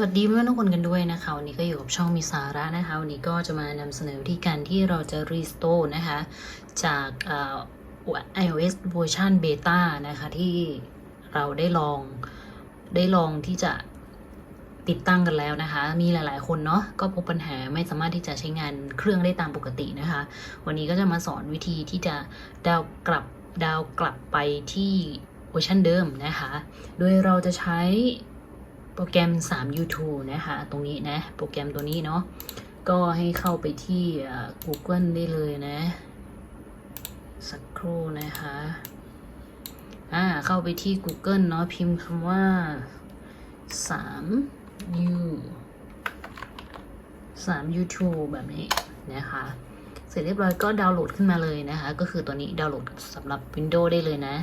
วัสดีเพื่อนๆทุกคนกันด้วยนะคะวันนี้ก็อยู่กับช่องมีสาระนะคะวันนี้ก็จะมานำเสนอวิธีการที่เราจะรีสโตร์นะคะจากเอ่อ iOS เวอร์ชันเบต้านะคะที่เราได้ลองได้ลองที่จะติดตั้งกันแล้วนะคะ มีหลายๆ คนเนาะก็พบปัญหาไม่สามารถที่จะใช้งานเครื่องได้ตามปกตินะคะ วันนี้ก็จะมาสอนวิธีที่จะดาวกลับดาวกลับไปที่เวอร์ชันเดิมนะคะ โดยเราจะใช้ โปรแกรม 3 YouTube นะคะ ตรงนี้นะ โปรแกรมตัวนี้เนาะ ก็ให้เข้าไปที่ Google ได้เลยนะ สักครู่นะคะ อ่า เข้าไปที่ Google เนาะ พิมพ์คำว่า 3 U 3 YouTube แบบนี้นะคะ เสร็จเรียบร้อยก็ดาวน์โหลดขึ้นมาเลยนะคะ ก็คือตัวนี้ดาวน์โหลดสำหรับ Windows ได้เลยนะ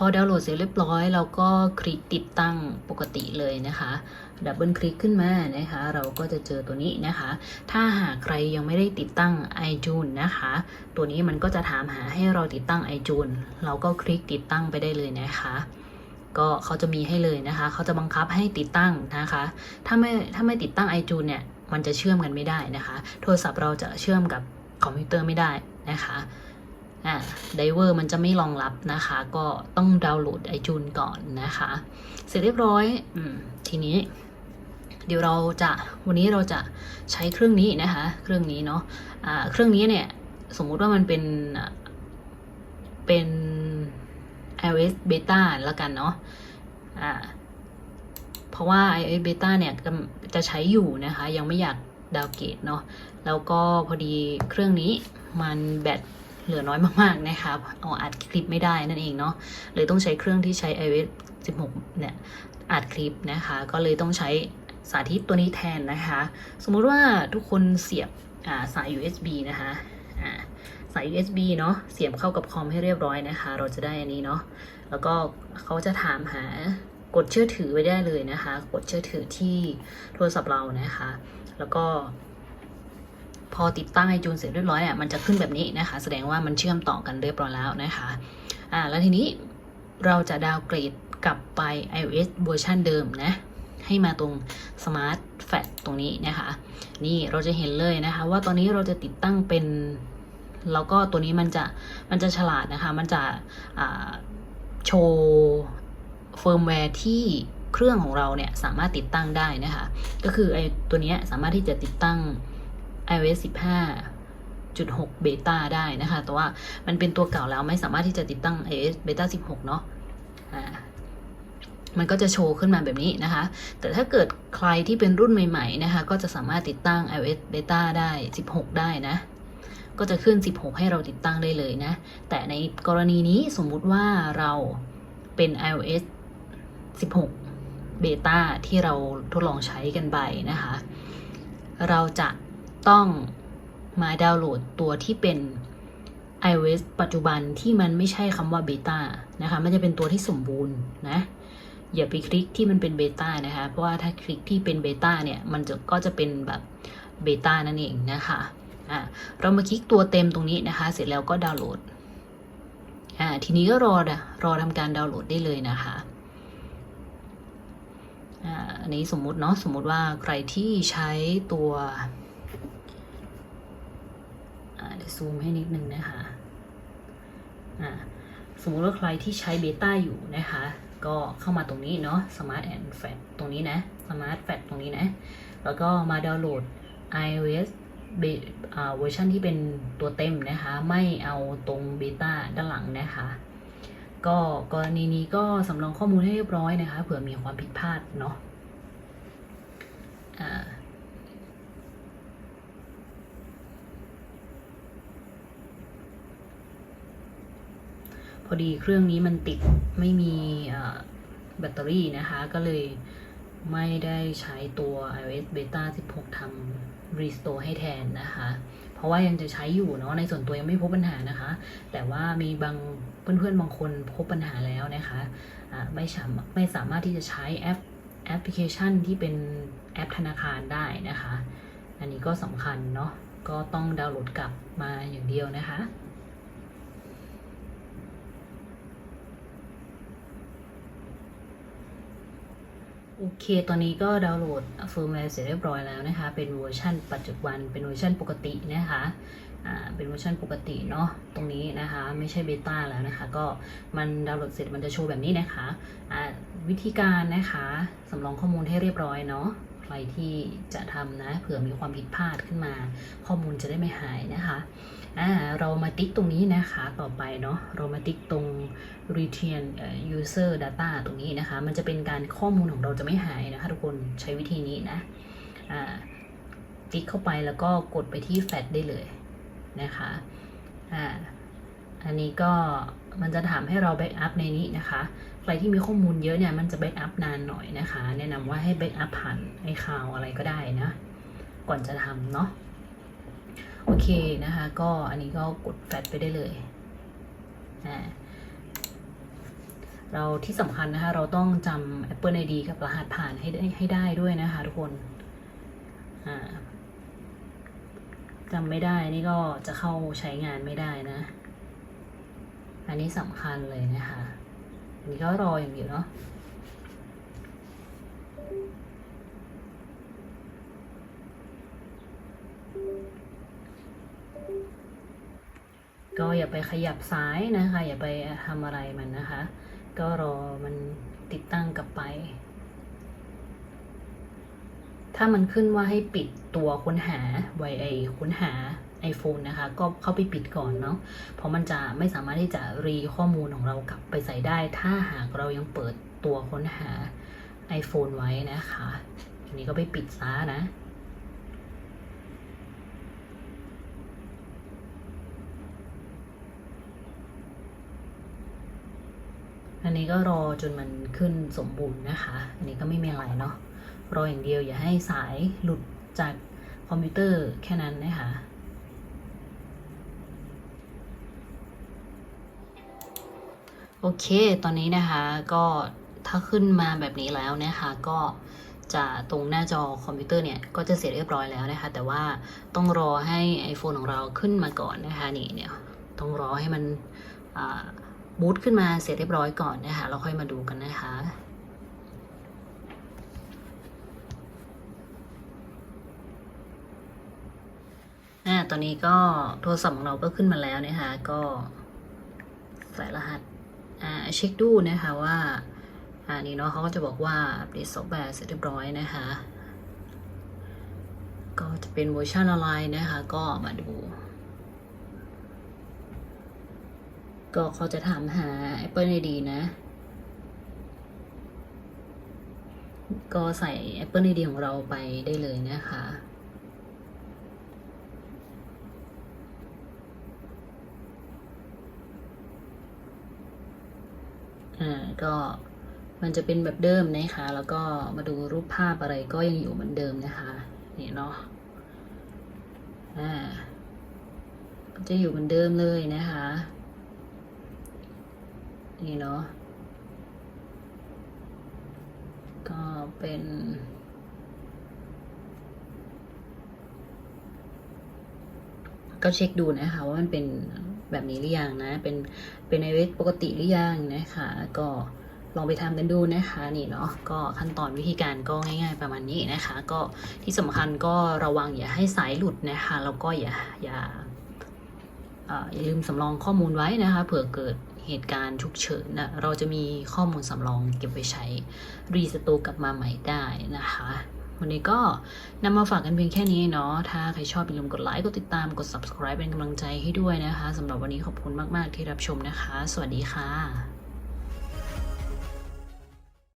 พอดาวน์โหลดเสร็จเรียบร้อย เราก็คลิกติดตั้งปกติเลยนะคะดับเบิลคลิกขึ้นมานะคะ เราก็จะเจอตัวนี้นะคะ ถ้าหากใครยังไม่ได้ติดตั้ง iTunes นะคะ ตัวนี้มันก็จะถามหาให้เราติดตั้ง iTunes เราก็คลิกติดตั้งไปได้เลยนะคะก็เขาจะมีให้เลยนะคะ เขาจะบังคับให้ติดตั้งนะคะ ถ้าไม่ถ้าไม่ติดตั้ง iTunes เนี่ย มันจะเชื่อมกันไม่ได้นะคะ โทรศัพท์เราจะเชื่อมกับคอมพิวเตอร์ไม่ได้นะคะ อ่าไดเวอร์มันจะไม่รองรับนะคะ ก็ต้องดาวน์โหลดไอจูนก่อนนะคะ เสร็จเรียบร้อยอทีนี้ เดี๋ยวเราจะวันนี้เราจะใช้เครื่องนี้นะคะ เครื่องนี้เนาะอ่าเครื่องนี้เนี่ย สมมุติว่ามันเป็นเป็น iOS beta แล้วกันเนาะอ่าเพราะว่า iOS beta เนี่ยจะใช้อยู่นะคะ ยังไม่อยากดาวเกรดเนาะแล้วก็พอดีเครื่องนี้มันแบต เหลือน้อยมากๆนะคะเอาอัดคลิปไม่ได้นั่นเองเนาะเลยต้องใช้เครื่องที่ใช้ iOS 16 เนี่ยอัดคลิปนะคะ ก็เลยต้องใช้สาธิตตัวนี้แทนนะคะ สมมุติว่าทุกคนเสียบอ่าสาย USB นะคะอ่าสาย USB เนาะเสียบเข้ากับคอมให้เรียบร้อยนะคะ เราจะได้อันนี้เนาะแล้วก็เขาจะถามหากดเชื่อถือไว้ได้เลยนะคะ กดเชื่อถือที่โทรศัพท์เรานะคะ แล้วก็ พอติดตั้งไอจูนเสร็จเรียบร้อยเนี่ยมันจะขึ้นแบบนี้นะคะ แสดงว่ามันเชื่อมต่อกันเรียบร้อยแล้วนะคะอ่าแล้วทีนี้เราจะดาวเกรดกลับไป iOS เวอร์ชันเดิมนะให้มาตรง Smart f a t ตรงนี้นะคะ นี่เราจะเห็นเลยนะคะ ว่าตอนนี้เราจะติดตั้งเป็น แล้วก็ตัวนี้มันจะมันจะฉลาดนะคะ มันจะโชว์เฟิร์มแวร์ที่เครื่องของเราเนี่ยสามารถติดตั้งได้นะคะ ก็คือไอตัวนี้สามารถที่จะติดตั้ง iOS 15.6 Beta ได้นะคะ แต่ว่ามันเป็นตัวเก่าแล้วไม่สามารถที่จะติดตั้ง iOS Beta 16 เนาะอ่ามันก็จะโชว์ขึ้นมาแบบนี้นะคะ แต่ถ้าเกิดใครที่เป็นรุ่นใหม่ ๆ นะคะ ก็จะสามารถติดตั้ง iOS Beta ได้ 16 ได้นะ ก็จะขึ้น 16 ให้เราติดตั้งได้เลยนะ แต่ในกรณีนี้สมมุติว่าเราเป็น iOS 16 Beta ที่เราทดลองใช้กันไปนะคะ เราจะ ต้องมาดาวน์โหลดตัวที่เป็น iOS ปัจจุบันที่มันไม่ใช่คำว่าเบต้านะคะ มันจะเป็นตัวที่สมบูรณ์นะ อย่าไปคลิกที่มันเป็นเบต้านะคะ เพราะว่าถ้าคลิกที่เป็นเบต้าเนี่ยมันจะก็จะเป็นแบบเบต้านั่นเองนะคะอ่าเรามาคลิกตัวเต็มตรงนี้นะคะ เสร็จแล้วก็ดาวน์โหลดอ่าทีนี้ก็รอนะรอทำการดาวน์โหลดได้เลยนะคะอ่าอันนี้สมมุติเนาะสมมุติว่าใครที่ใช้ตัว ซูมให้นิดนึงนะคะอ่าสมมติว่าใครที่ใช้เบต้าอยู่นะคะ ก็เข้ามาตรงนี้เนาะ Smart and Fat ตรงนี้นะ Smart Fat ตรงนี้นะ แล้วก็มาดาวน์โหลด iOS เอ่าเวอร์ชันที่เป็นตัวเต็มนะคะ ไม่เอาตรงเบต้าด้านหลังนะคะ ก็กรณีนี้ก็สำรองข้อมูลให้เรียบร้อยนะคะ เผื่อมีความผิดพลาดเนาะอ่า พอดีเครื่องนี้มันติดไม่มีแบตเตอรี่นะคะ ก็เลยไม่ได้ใช้ตัว iOS Beta 16ทำ Restore ให้แทนนะคะ เพราะว่ายังจะใช้อยู่เนาะในส่วนตัวยังไม่พบปัญหานะคะ แต่ว่ามีบางเพื่อนๆบางคนพบปัญหาแล้วนะคะะไม่สามไม่สามารถที่จะใช้แอปแอปพลิเคชันที่เป็นแอปธนาคารได้นะคะ อันนี้ก็สำคัญเนาะก็ต้องดาวน์โหลดกลับมาอย่างเดียวนะคะ โอเค ตอนนี้ก็ดาวน์โหลดเฟิร์มแวร์เสร็จเรียบร้อยแล้วนะคะ เป็นเวอร์ชันปัจจุบัน เป็นเวอร์ชันปกตินะคะ อ่า เป็นเวอร์ชันปกติเนาะ ตรงนี้นะคะ ไม่ใช่เบต้าแล้วนะคะ ก็มันดาวน์โหลดเสร็จมันจะโชว์แบบนี้นะคะ อ่า วิธีการนะคะ สำรองข้อมูลให้เรียบร้อยเนาะ ใครที่จะทำนะเผื่อมีความผิดพลาดขึ้นมา ข้อมูลจะได้ไม่หายนะคะอ่าเรามาติ๊กตรงนี้นะคะต่อไปเนาะเรามาติ๊กตรง retain user data ตรงนี้นะคะ มันจะเป็นการข้อมูลของเราจะไม่หายนะคะ ทุกคนใช้วิธีนี้นะอ่าติ๊กเข้าไปแล้วก็กดไปที่ flat ได้เลยนะคะอ่าอันนี้ก็มันจะถามให้เราแบ็กอัพในนี้นะคะ รที่มีข้อมูลเยอะเนี่ยมันจะแบ็กอัพนานหน่อยนะคะ แนะนำว่าให้แบ็กอัพผ่านไอคาวอะไรก็ได้นะ ก่อนจะทำเนาะโอเคนะคะ ก็อันนี้ก็กดแฟลชไปได้เลยอ่าเราที่สำคัญนะคะ เราต้องจำ Apple ID กับรหัสผ่านให้ได้ให้ได้ด้วยนะคะทุกคนจำไม่ได้นี่ก็จะเข้าใช้งานไม่ได้นะ อันนี้สำคัญเลยนะคะ อันนี้ก็รออย่างเดียวเนาะก็อย่าไปขยับซ้ายนะคะ อย่าไปทำอะไรมันนะคะ ก็รอมันติดตั้งกลับไป ถ้ามันขึ้นว่าให้ปิดตัวค้นหาไวไอค้นหา iPhone นะคะ ก็เข้าไปปิดก่อนเนาะเพราะมันจะไม่สามารถที่จะรีข้อมูลของเรากลับไปใส่ได้ ถ้าหากเรายังเปิดตัวค้นหา iPhone ไว้นะคะอันนี้ก็ไปปิดซะนะอันนี้ก็รอจนมันขึ้นสมบูรณ์นะคะ อันนี้ก็ไม่มีอะไรเนาะ รออย่างเดียวอย่าให้สายหลุดจากคอมพิวเตอร์แค่นั้นนะคะโอเค ตอนนี้นะคะก็ถ้าขึ้นมาแบบนี้แล้วนะคะก็จะตรงหน้าจอคอมพิวเตอร์เนี่ยก็จะเสร็จเรียบร้อยแล้วนะคะ แต่ว่าต้องรอให้ iPhone ของเราขึ้นมาก่อนนะคะนี่เนี่ยต้องรอให้มันบูตขึ้นมาเสร็จเรียบร้อยก่อนนะคะเราค่อยมาดูกันนะคะ ตอนนี้ก็โทรศัพท์ของเราก็ขึ้นมาแล้วนะคะก็ใส่รหัสอ่าเช็คดูนะคะว่าอ่านี่เนาะเขาก็จะบอกว่าอัปเดตซอฟต์แวร์เสร็จเรียบร้อยนะคะก็จะเป็นเวอร์ชันอะไรนะคะ ก็มาดู ก็เขาจะถามหา Apple ID นะ ก็ใส่ Apple ID ของเราไปได้เลยนะคะ อ่าก็มันจะเป็นแบบเดิมนะคะ แล้วก็มาดูรูปภาพอะไรก็ยังอยู่เหมือนเดิมนะคะนี่เนาะอ่าจะอยู่เหมือนเดิมเลยนะคะนี่เนาะก็เป็นก็เช็คดูนะคะว่ามันเป็น แบบนี้หรือยังนะ เป็นเป็นในเวทปกติหรือยังนะคะ ก็ลองไปทำกันดูนะคะนี่เนาะก็ขั้นตอนวิธีการก็ง่าย ๆ ประมาณนี้นะคะ ก็ที่สำคัญก็ระวังอย่าให้สายหลุดนะคะแล้วก็อย่าอย่าอย่าลืมสำรองข้อมูลไว้นะคะเผื่อเกิดเหตุการณ์ฉุกเฉินนะเราจะมีข้อมูลสำรองเก็บไว้ใช้รีสโตร์กลับมาใหม่ได้นะคะ วันนี้ก็นำมาฝากกันเพียงแค่นี้เนาะ ถ้าใครชอบอย่าลืมกดไลค์ กดติดตาม กด subscribe เป็นกำลังใจให้ด้วยนะคะสำหรับวันนี้ขอบคุณมาก ๆ ที่รับชมนะคะ สวัสดีค่ะ